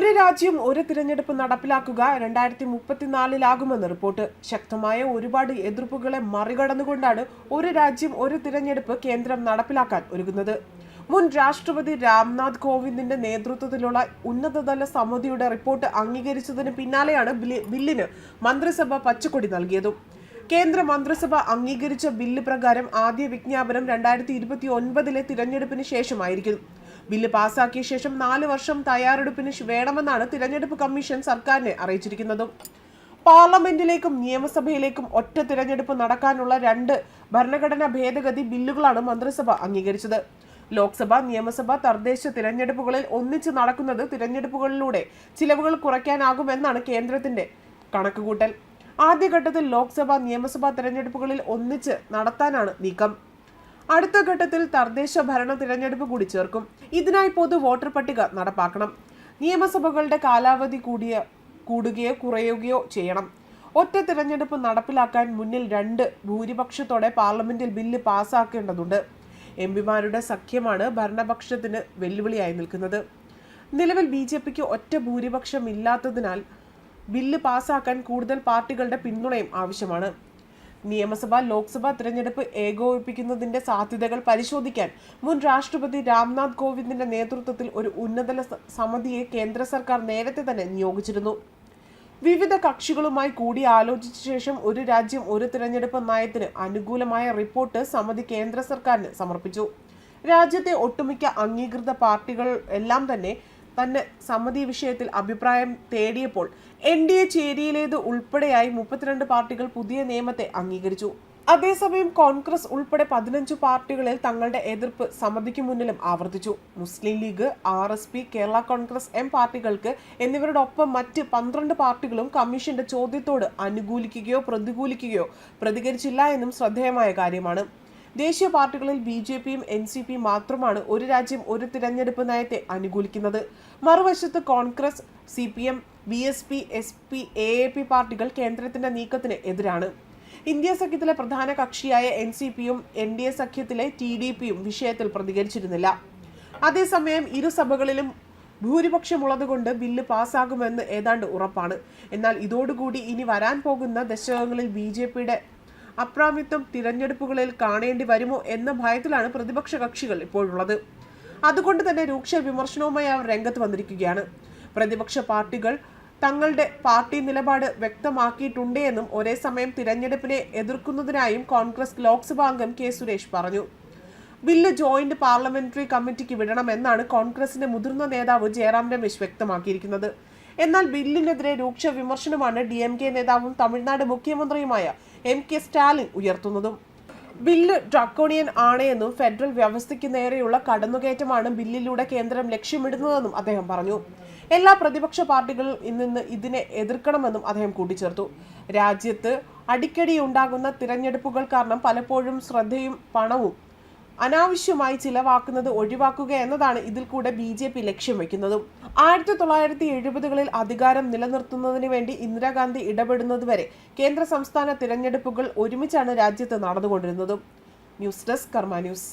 ഒരു രാജ്യം ഒരു തിരഞ്ഞെടുപ്പ് നടപ്പിലാക്കുക രണ്ടായിരത്തി മുപ്പത്തിനാലിലാകുമെന്ന് റിപ്പോർട്ട്. ശക്തമായ ഒരുപാട് എതിർപ്പുകളെ മറികടന്നുകൊണ്ടാണ് ഒരു രാജ്യം ഒരു തിരഞ്ഞെടുപ്പ് കേന്ദ്രം നടപ്പിലാക്കാൻ ഒരുങ്ങുന്നത്. മുൻ രാഷ്ട്രപതി രാംനാഥ് കോവിന്ദിന്റെ നേതൃത്വത്തിലുള്ള ഉന്നതതല സമിതിയുടെ റിപ്പോർട്ട് അംഗീകരിച്ചതിന് പിന്നാലെയാണ് ബില്ലിന് മന്ത്രിസഭ പച്ചക്കൊടി നൽകിയതും. കേന്ദ്ര മന്ത്രിസഭ അംഗീകരിച്ച ബില്ല് പ്രകാരം ആദ്യ വിജ്ഞാപനം രണ്ടായിരത്തി ഇരുപത്തി ഒൻപതിലെ തിരഞ്ഞെടുപ്പിന് ശേഷമായിരിക്കും. ബില്ല് പാസാക്കിയ ശേഷം നാല് വർഷം തയ്യാറെടുപ്പിന് വേണമെന്നാണ് തിരഞ്ഞെടുപ്പ് കമ്മീഷൻ സർക്കാരിനെ അറിയിച്ചിരിക്കുന്നത്. പാർലമെന്റിലേക്കും നിയമസഭയിലേക്കും ഒറ്റ തിരഞ്ഞെടുപ്പ് നടക്കാനുള്ള രണ്ട് ഭരണഘടനാ ഭേദഗതി ബില്ലുകളാണ് മന്ത്രിസഭ അംഗീകരിച്ചത്. ലോക്സഭ നിയമസഭ തദ്ദേശ തിരഞ്ഞെടുപ്പുകളിൽ ഒന്നിച്ച് നടക്കുന്നത് തിരഞ്ഞെടുപ്പുകളിലൂടെ ചിലവുകൾ കുറയ്ക്കാനാകുമെന്നാണ് കേന്ദ്രത്തിന്റെ കണക്കുകൂട്ടൽ. ആദ്യഘട്ടത്തിൽ ലോക്സഭ നിയമസഭാ തിരഞ്ഞെടുപ്പുകളിൽ ഒന്നിച്ച് നടത്താനാണ് നീക്കം. അടുത്ത ഘട്ടത്തിൽ തദ്ദേശ ഭരണ തിരഞ്ഞെടുപ്പ് കൂടി ചേർക്കും. ഇതിനായി പൊതു വോട്ടർ പട്ടിക നടപ്പാക്കണം. നിയമസഭകളുടെ കാലാവധി കൂടിയ കൂടുകയോ കുറയുകയോ ചെയ്യണം. ഒറ്റ തിരഞ്ഞെടുപ്പ് നടപ്പിലാക്കാൻ മുന്നിൽ രണ്ട് ഭൂരിപക്ഷത്തോടെ പാർലമെന്റിൽ ബില്ല് പാസാക്കേണ്ടതുണ്ട്. എം പിമാരുടെ സഖ്യമാണ് ഭരണപക്ഷത്തിന് വെല്ലുവിളിയായി നിൽക്കുന്നത്. നിലവിൽ ബി ജെ പിക്ക് ഒറ്റ ഭൂരിപക്ഷം ഇല്ലാത്തതിനാൽ ബില്ല് പാസാക്കാൻ കൂടുതൽ പാർട്ടികളുടെ പിന്തുണയും ആവശ്യമാണ്. നിയമസഭ ലോക്സഭ തിരഞ്ഞെടുപ്പ് ഏകോപിപ്പിക്കുന്നതിന്റെ സാധ്യതകൾ പരിശോധിക്കാൻ മുൻ രാഷ്ട്രപതി രാംനാഥ് കോവിന്ദിന്റെ നേതൃത്വത്തിൽ ഒരു ഉന്നതല സമിതിയെ കേന്ദ്ര സർക്കാർ നേരത്തെ തന്നെ നിയോഗിച്ചിരുന്നു. വിവിധ കക്ഷികളുമായി കൂടിയാലോചിച്ച ശേഷം ഒരു രാജ്യം ഒരു തിരഞ്ഞെടുപ്പ് നയത്തിന് അനുകൂലമായ റിപ്പോർട്ട് സമിതി കേന്ദ്ര സർക്കാരിന് സമർപ്പിച്ചു. രാജ്യത്തെ ഒട്ടുമിക്ക അംഗീകൃത പാർട്ടികൾ എല്ലാം തന്നെ തന്നെ സമ്മതി വിഷയത്തിൽ അഭിപ്രായം തേടിയപ്പോൾ എൻ ഡി എ ചേരിയിലേത് ഉൾപ്പെടെയായി മുപ്പത്തിരണ്ട് പാർട്ടികൾ പുതിയ നിയമത്തെ അംഗീകരിച്ചു. അതേസമയം കോൺഗ്രസ് ഉൾപ്പെടെ പതിനഞ്ച് പാർട്ടികളിൽ തങ്ങളുടെ എതിർപ്പ് സമിതിക്ക് മുന്നിലും ആവർത്തിച്ചു. Muslim League R S P Kerala Congress M പാർട്ടികൾക്ക് എന്നിവരോടൊപ്പം മറ്റ് പന്ത്രണ്ട് പാർട്ടികളും കമ്മീഷന്റെ ചോദ്യത്തോട് അനുകൂലിക്കുകയോ പ്രതികൂലിക്കുകയോ പ്രതികരിച്ചില്ല എന്നും ശ്രദ്ധേയമായ കാര്യമാണ്. ദേശീയ പാർട്ടികളിൽ ബി ജെ പിയും എൻ സി പിയും മാത്രമാണ് ഒരു രാജ്യം ഒരു തിരഞ്ഞെടുപ്പ് നയത്തെ അനുകൂലിക്കുന്നത്. മറുവശത്ത് Congress C P M B S P S P A A P പാർട്ടികൾ കേന്ദ്രത്തിന്റെ നീക്കത്തിന് എതിരാണ്. ഇന്ത്യ സഖ്യത്തിലെ പ്രധാന കക്ഷിയായ എൻ സി പിയും എൻ ഡി എ സഖ്യത്തിലെ ടി ഡി പിയും വിഷയത്തിൽ പ്രതികരിച്ചിരുന്നില്ല. അതേസമയം ഇരു സഭകളിലും ഭൂരിപക്ഷമുള്ളതുകൊണ്ട് ബില്ല് പാസ്സാകുമെന്ന് ഏതാണ്ട് ഉറപ്പാണ്. എന്നാൽ ഇതോടുകൂടി ഇനി വരാൻ പോകുന്ന ദശകങ്ങളിൽ ബി ജെ പിയുടെ അപ്രാമിത്വം തിരഞ്ഞെടുപ്പുകളിൽ കാണേണ്ടി വരുമോ എന്ന ഭയത്തിലാണ് പ്രതിപക്ഷ കക്ഷികൾ ഇപ്പോഴുള്ളത്. അതുകൊണ്ട് തന്നെ രൂക്ഷ വിമർശനവുമായി അവർ രംഗത്ത് വന്നിരിക്കുകയാണ്. പ്രതിപക്ഷ പാർട്ടികൾ തങ്ങളുടെ പാർട്ടി നിലപാട് വ്യക്തമാക്കിയിട്ടുണ്ട് എന്നും ഒരേ സമയം തിരഞ്ഞെടുപ്പിനെ എതിർക്കുന്നതിനായും കോൺഗ്രസ് ലോക്സഭാ അംഗം കെ സുരേഷ് പറഞ്ഞു. ബില്ല് ജോയിന്റ് പാർലമെന്ററി കമ്മിറ്റിക്ക് വിടണമെന്നാണ് കോൺഗ്രസിന്റെ മുതിർന്ന നേതാവ് ജയറാം രമേശ് വ്യക്തമാക്കിയിരിക്കുന്നത്. എന്നാൽ ബില്ലിനെതിരെ രൂക്ഷ വിമർശനമാണ് ഡി എം കെ നേതാവും തമിഴ്നാട് മുഖ്യമന്ത്രിയുമായ എം കെ സ്റ്റാലിൻ ഉയർത്തുന്നതും. ബില്ല് ഡ്രാക്കോണിയൻ ആണെന്നും ഫെഡറൽ വ്യവസ്ഥയ്ക്ക് നേരെയുള്ള കടന്നുകയറ്റമാണ് ബില്ലിലൂടെ കേന്ദ്രം ലക്ഷ്യമിടുന്നതെന്നും അദ്ദേഹം പറഞ്ഞു. എല്ലാ പ്രതിപക്ഷ പാർട്ടികളും ഇന്ന് ഇതിനെ എതിർക്കണമെന്നും അദ്ദേഹം കൂട്ടിച്ചേർത്തു. രാജ്യത്ത് അടിക്കടി ഉണ്ടാകുന്ന തിരഞ്ഞെടുപ്പുകൾ കാരണം പലപ്പോഴും ശ്രദ്ധയും പണവും അനാവശ്യമായി ചിലവാക്കുന്നത് ഒഴിവാക്കുക എന്നതാണ് ഇതിൽ കൂടെ ബി ജെ പി ലക്ഷ്യം വയ്ക്കുന്നതും. ആയിരത്തി തൊള്ളായിരത്തി എഴുപതുകളിൽ അധികാരം നിലനിർത്തുന്നതിന് വേണ്ടി ഇന്ദിരാഗാന്ധി ഇടപെടുന്നതുവരെ കേന്ദ്ര സംസ്ഥാന തിരഞ്ഞെടുപ്പുകൾ ഒരുമിച്ചാണ് രാജ്യത്ത് നടന്നുകൊണ്ടിരുന്നതും. News desk Karma news.